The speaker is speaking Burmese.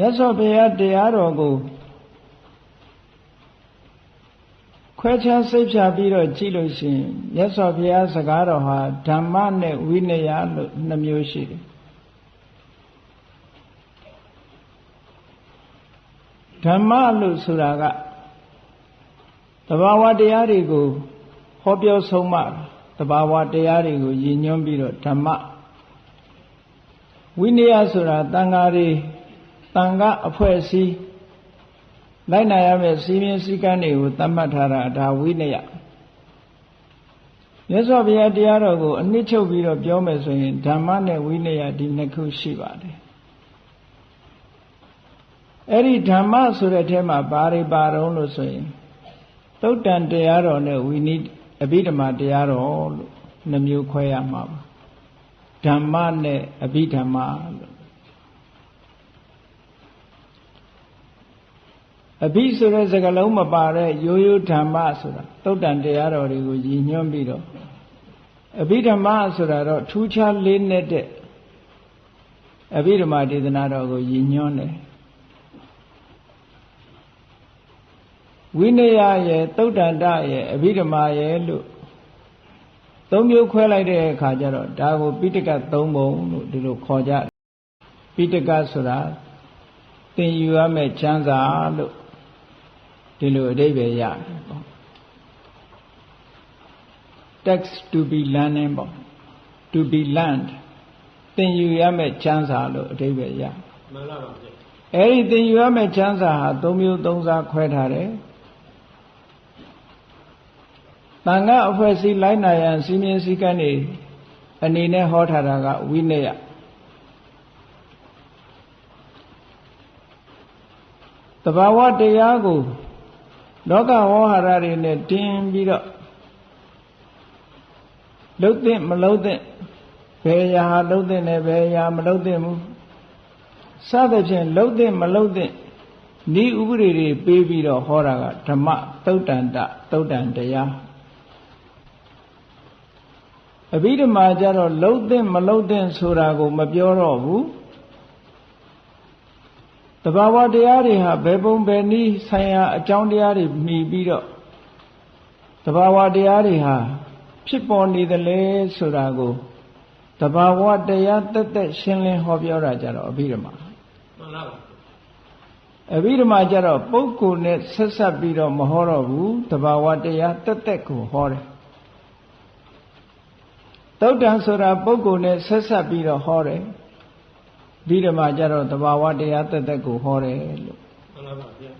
မြတ်စွာဘုရားတရားတော်ကိုခွဲခြားစိတ်ဖြာပြီးတော့ကြည့်လို့ရှိရင်မြတ်စွာဘုရားစကားတော်ဟာဓမ္မနဲ့ဝိနည်းလို့နှမျိုးရှိတယ်ဓမ္မလို့ဆိုတာကတဘာဝတရားတွေကိုဟောပြောဆုံးမတဘာဝတရားတွေကိုရည်ညွှန်းပြီးတော့ဓမ္မဝိနည်းဆိုတာတန်ဃာတွေ တန်ဃအဖွဲ့အစည်းလိုက်နာရမယ့်စီမင်းစည်းကမ်းတွေကိုသတ်မှတ်ထားတာဒါဝိနည်းမြတ်စွာဘုရားတရားတော်ကိုအနှစ်ချုပ်ပြီးတော့ပြောမယ်ဆိုရင်ဓမ္မနဲ့ဝိနည်းဒီနှစ်ခုရှိပါတယ်အဲ့ဒီဓမ္မဆိုတဲ့အထက်မှာဘာတွေပါတော့လို့ဆိုရင်သုတ်တန်တရားတော်နဲ့ဝိနည်းအဘိဓမ္မာတရားတော်လို့နှမျိုးခွဲရမှာပါဓမ္မနဲ့အဘိဓမ္မာလို့ အဘိဆိုတဲ့စကားလုံးမပါတဲ့ရိုးရိုးဓမ္မဆိုတာသုတ်တန်တရားတော်တွေကိုရည်ညွှန်းပြီးတော့အဘိဓမ္မာဆိုတာတော့ထူးခြားလေးနဲ့တဲ့အဘိဓမ္မာဒေသနာတော်ကိုရည်ညွှန်းတယ်ဝိနည်းရဲ့သုတ်တန်တရဲ့အဘိဓမ္မာရဲ့လို့သုံးမျိုးခွဲလိုက်တဲ့အခါကျတော့ဒါကိုပိဋကသုံးပုံလို့ဒီလိုခေါ်ကြပိဋကဆိုတာသင်ယူရမယ့်ချမ်းသာလို့ ဒီလိုအဓိပ္ပာယ်ရတယ်ပေါ့ text to be learning ပေါ့ to be learned သင်ယူရမယ့်ချမ်းသာလို့အဓိပ္ပာယ်ရမှန်လားပါဗျာအဲ့ဒီသင်ယူရမယ့်ချမ်းသာဟာသုံးမျိုးသုံးစားခွဲထားတယ်တန်ခါအဖွဲ့အစည်းလိုက်နာရန်စီမင်းစည်းကမ်းတွေအနေနဲ့ဟောထားတာကဝိနည်းတဘာဝတရားကို လောကဝေါဟာရတွေနဲ့တင်းပြီးတော့လှုပ်တဲ့မလှုပ်တဲ့ဘယ်ရာဟာလှုပ်တဲ့နဲ့ဘယ်ရာမလှုပ်တဲ့ဘူးစသဖြင့်လှုပ်တဲ့မလှုပ်တဲ့ဤဥပဒေတွေပေးပြီးတော့ဟောတာကဓမ္မသုတ်တန်တသုတ်တန်တရားအဘိဓမ္မာကြတော့လှုပ်တဲ့မလှုပ်တဲ့ဆိုတာကို မပြောတော့ဘူး တဘာဝတရားတွေဟာဘယ်ပုံဘယ်နည်းဆိုင်ရာအကြောင်းတရားတွေမှီပြီးတော့တဘာဝတရားတွေဟာဖြစ်ပေါ်နေတယ်လေဆိုတာကိုတဘာဝတရားတက်တက်ရှင်းလင်းဟောပြောတာကြတော့အဘိဓမ္မာမှန်လားပါအဘိဓမ္မာကြတော့ပုဂ္ဂိုလ်နဲ့ဆက်ဆက်ပြီးတော့မဟောတော့ဘူးတဘာဝတရားတက်တက်ကိုဟောတယ်သုတ်တံဆိုတာပုဂ္ဂိုလ်နဲ့ဆက်ဆက်ပြီးတော့ဟောတယ် ပြီးဓမ္မကြတော့တဘာဝတရားတက်တက်ကိုဟောတယ်လို့မှန်ပါပါဗျာ